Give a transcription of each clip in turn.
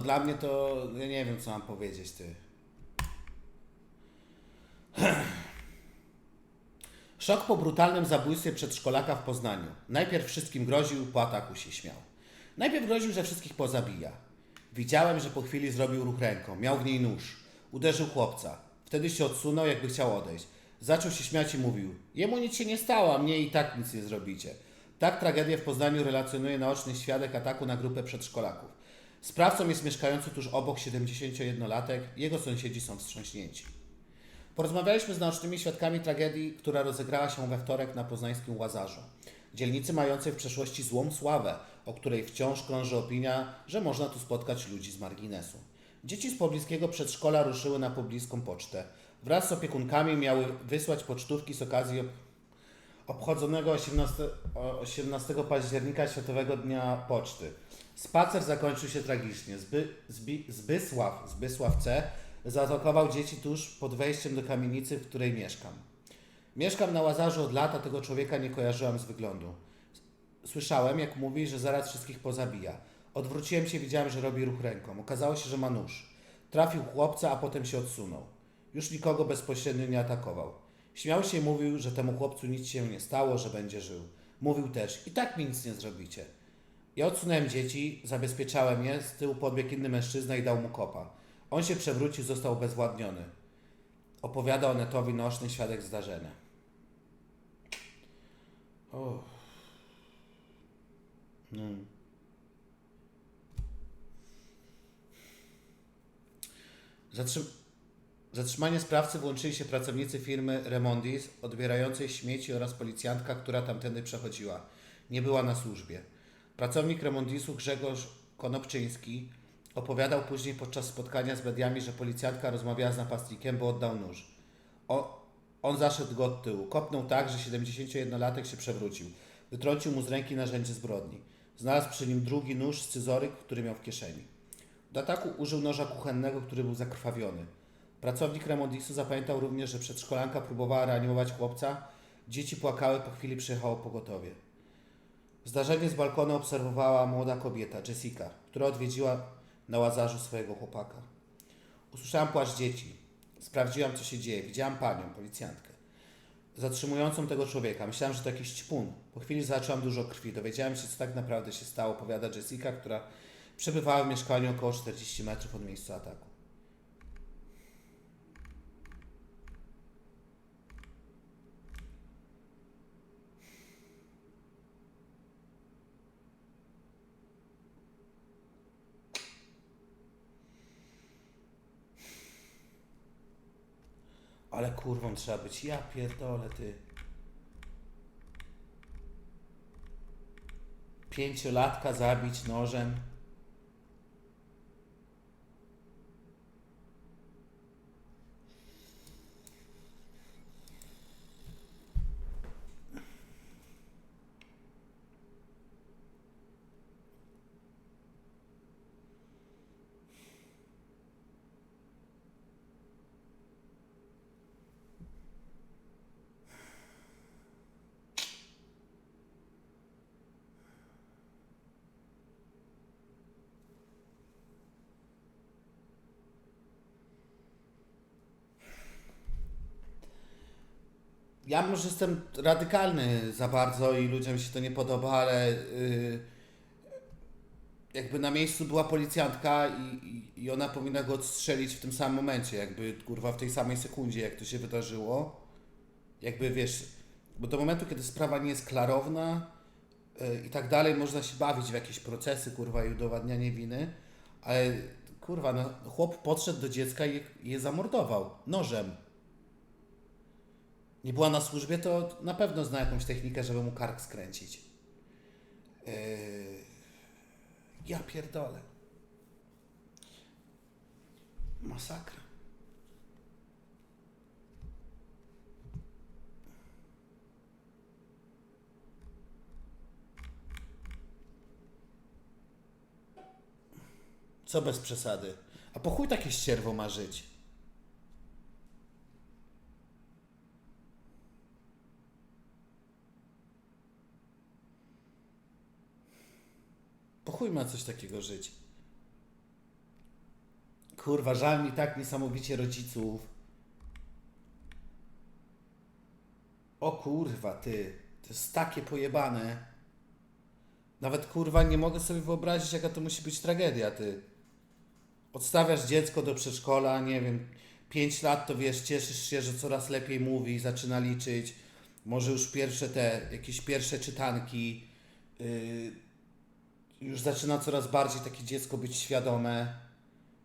Dla mnie to, ja nie wiem co mam powiedzieć, ty. Szok po brutalnym zabójstwie przedszkolaka w Poznaniu. Najpierw wszystkim groził, po ataku się śmiał. Najpierw groził, że wszystkich pozabija. Widziałem, że po chwili zrobił ruch ręką. Miał w niej nóż. Uderzył chłopca. Wtedy się odsunął, jakby chciał odejść. Zaczął się śmiać i mówił: Jemu nic się nie stało, a mnie i tak nic nie zrobicie. Tak tragedię w Poznaniu relacjonuje naoczny świadek ataku na grupę przedszkolaków. Sprawcą jest mieszkający tuż obok 71-latek. Jego sąsiedzi są wstrząśnięci. Porozmawialiśmy z naocznymi świadkami tragedii, która rozegrała się we wtorek na poznańskim Łazarzu. Dzielnicy mającej w przeszłości złą sławę, o której wciąż krąży opinia, że można tu spotkać ludzi z marginesu. Dzieci z pobliskiego przedszkola ruszyły na pobliską pocztę. Wraz z opiekunkami miały wysłać pocztówki z okazji ob- obchodzonego 18, o- 18 października Światowego Dnia Poczty. Spacer zakończył się tragicznie. Zby, Zbi, Zbysław, Zbysław C. zaatakował dzieci tuż pod wejściem do kamienicy, w której mieszkam. Mieszkam na Łazarzu od lat, a tego człowieka nie kojarzyłam z wyglądu. Słyszałem, jak mówi, że zaraz wszystkich pozabija. Odwróciłem się, widziałem, że robi ruch ręką. Okazało się, że ma nóż. Trafił chłopca, a potem się odsunął. Już nikogo bezpośrednio nie atakował. Śmiał się i mówił, że temu chłopcu nic się nie stało, że będzie żył. Mówił też, i tak mi nic nie zrobicie. Ja odsunąłem dzieci, zabezpieczałem je, z tyłu podbiegł inny mężczyzna i dał mu kopa. On się przewrócił, został obezwładniony. Opowiada Onetowi naoczny świadek zdarzenia. No. Zatrzym... Zatrzymanie sprawcy włączyli się pracownicy firmy Remondis, odbierającej śmieci oraz policjantka, która tamtędy przechodziła. Nie była na służbie. Pracownik Remondisu Grzegorz Konopczyński opowiadał później podczas spotkania z mediami, że policjantka rozmawiała z napastnikiem, bo oddał nóż. O, on zaszedł go od tyłu. Kopnął tak, że 71-latek się przewrócił. Wytrącił mu z ręki narzędzie zbrodni. Znalazł przy nim drugi nóż, scyzoryk, który miał w kieszeni. Do ataku użył noża kuchennego, który był zakrwawiony. Pracownik Remondisu zapamiętał również, że przedszkolanka próbowała reanimować chłopca. Dzieci płakały, po chwili przyjechało pogotowie. Zdarzenie z balkonu obserwowała młoda kobieta, Jessica, która odwiedziła na łazarzu swojego chłopaka. Usłyszałam płacz dzieci. Sprawdziłam, co się dzieje. Widziałam panią, policjantkę, zatrzymującą tego człowieka. Myślałam, że to jakiś ćpun. Po chwili zobaczyłam dużo krwi. Dowiedziałam się, co tak naprawdę się stało, powiada Jessica, która przebywała w mieszkaniu około 40 metrów od miejsca ataku. Ale kurwą trzeba być. Ja pierdolę, ty. Pięciolatka zabić nożem. Ja może jestem radykalny za bardzo i ludziom się to nie podoba, ale yy, jakby na miejscu była policjantka i, i, ona powinna go odstrzelić w tym samym momencie, jakby kurwa w tej samej sekundzie, jak to się wydarzyło. Jakby wiesz, bo do momentu, kiedy sprawa nie jest klarowna yy, i tak dalej, można się bawić w jakieś procesy, kurwa, i udowadnianie winy, ale kurwa, no, chłop podszedł do dziecka i je, je zamordował nożem nie była na służbie, to na pewno zna jakąś technikę, żeby mu kark skręcić. Yy... Ja pierdolę. Masakra. Co bez przesady? A po chuj takie ścierwo ma żyć? Chuj ma coś takiego żyć. Kurwa, żal mi tak niesamowicie rodziców. O kurwa, ty. To jest takie pojebane. Nawet kurwa nie mogę sobie wyobrazić, jaka to musi być tragedia, ty. Odstawiasz dziecko do przedszkola, nie wiem, 5 lat to wiesz, cieszysz się, że coraz lepiej mówi, zaczyna liczyć. Może już pierwsze te, jakieś pierwsze czytanki. Yy, już zaczyna coraz bardziej takie dziecko być świadome.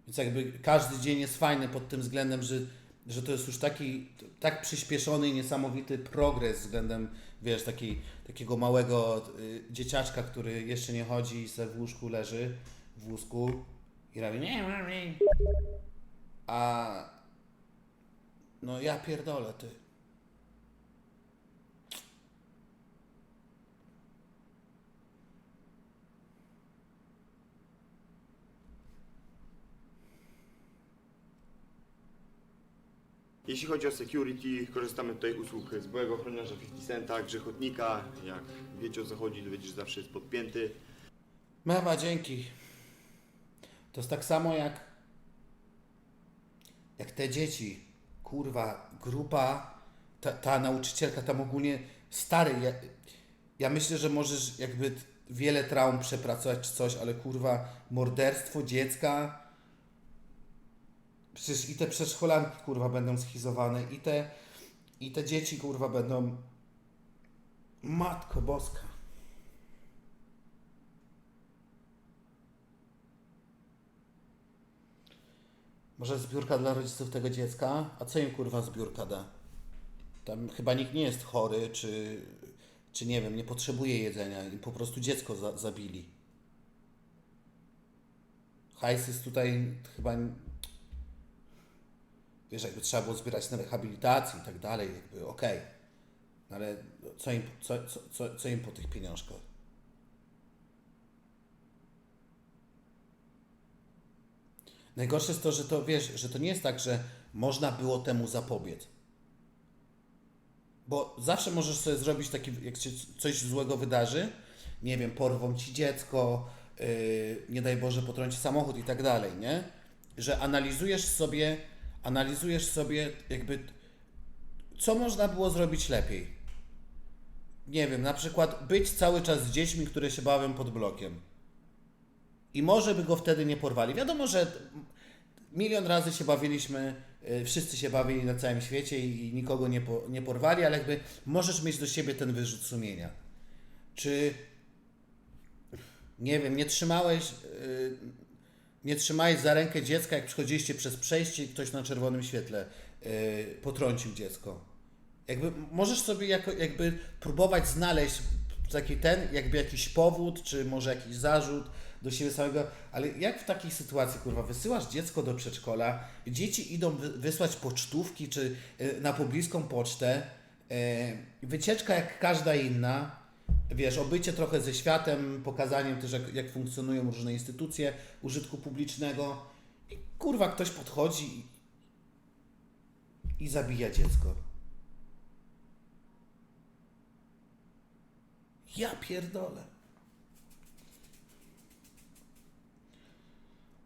Więc jakby każdy dzień jest fajny pod tym względem, że, że to jest już taki tak przyspieszony i niesamowity progres względem, wiesz, takiej, takiego małego y, dzieciaczka, który jeszcze nie chodzi i se w łóżku leży, w wózku i robi nie, nie, nie. A no ja pierdolę, ty. Jeśli chodzi o security, korzystamy tutaj usług z byłego ochroniarza 50 Centa, grzechotnika. Jak wiecie o co chodzi, to wiecie, że zawsze jest podpięty. Mewa, dzięki. To jest tak samo jak jak te dzieci. Kurwa, grupa, ta, ta nauczycielka tam ogólnie stary. Ja, ja myślę, że możesz jakby wiele traum przepracować czy coś, ale kurwa, morderstwo dziecka. Przecież i te przedszkolanki kurwa będą schizowane, i te, i te dzieci kurwa będą. Matko Boska. Może zbiórka dla rodziców tego dziecka? A co im kurwa zbiórka da? Tam chyba nikt nie jest chory, czy, czy nie wiem, nie potrzebuje jedzenia i po prostu dziecko za, zabili. Hajs jest tutaj chyba. Wiesz, jakby trzeba było zbierać na rehabilitację i tak dalej, jakby okej. No Ale co im, co, co, co, co im po tych pieniążkach? Najgorsze jest to, że to wiesz, że to nie jest tak, że można było temu zapobiec. Bo zawsze możesz sobie zrobić taki, jak się coś złego wydarzy, nie wiem, porwą ci dziecko, yy, nie daj Boże, potrąci samochód i tak dalej, nie? Że analizujesz sobie, analizujesz sobie jakby, co można było zrobić lepiej. Nie wiem, na przykład być cały czas z dziećmi, które się bawią pod blokiem. I może by go wtedy nie porwali. Wiadomo, że milion razy się bawiliśmy, y, wszyscy się bawili na całym świecie i nikogo nie, po, nie porwali, ale jakby możesz mieć do siebie ten wyrzut sumienia. Czy nie wiem, nie trzymałeś, y, nie trzymałeś za rękę dziecka, jak przychodziliście przez przejście i ktoś na czerwonym świetle y, potrącił dziecko. Jakby możesz sobie jako, jakby próbować znaleźć taki ten, jakby jakiś powód, czy może jakiś zarzut do siebie samego, ale jak w takiej sytuacji, kurwa, wysyłasz dziecko do przedszkola, dzieci idą wy- wysłać pocztówki, czy y, na pobliską pocztę, y, wycieczka jak każda inna, wiesz, obycie trochę ze światem, pokazaniem też, jak, jak funkcjonują różne instytucje użytku publicznego i kurwa, ktoś podchodzi i, i zabija dziecko. Ja pierdolę.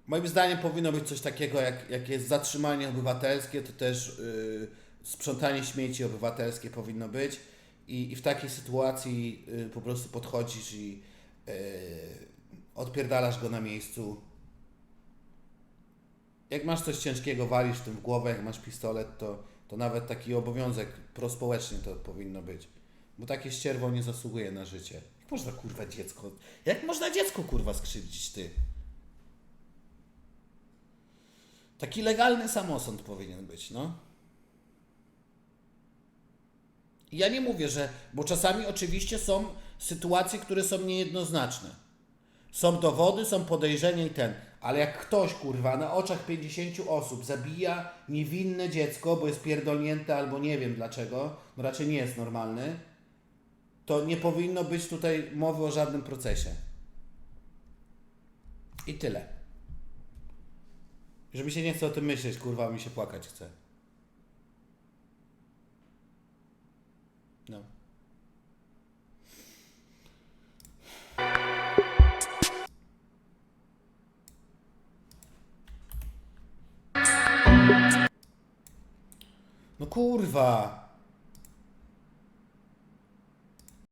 Moim zdaniem powinno być coś takiego, jak, jak jest zatrzymanie obywatelskie, to też yy, sprzątanie śmieci obywatelskie powinno być. I, I w takiej sytuacji yy, po prostu podchodzisz i yy, odpierdalasz go na miejscu. Jak masz coś ciężkiego, walisz tym w głowę, jak masz pistolet, to, to nawet taki obowiązek prospołeczny to powinno być. Bo takie ścierwo nie zasługuje na życie. Jak można kurwa dziecko. Jak można dziecko kurwa skrzywdzić ty? Taki legalny samosąd powinien być, no. I Ja nie mówię, że. Bo czasami oczywiście są sytuacje, które są niejednoznaczne. Są dowody, są podejrzenia i ten. Ale jak ktoś, kurwa, na oczach 50 osób zabija niewinne dziecko, bo jest pierdolnięte albo nie wiem dlaczego, no raczej nie jest normalny, to nie powinno być tutaj mowy o żadnym procesie. I tyle. Że mi się nie chce o tym myśleć, kurwa, mi się płakać chce. No. No kurwa.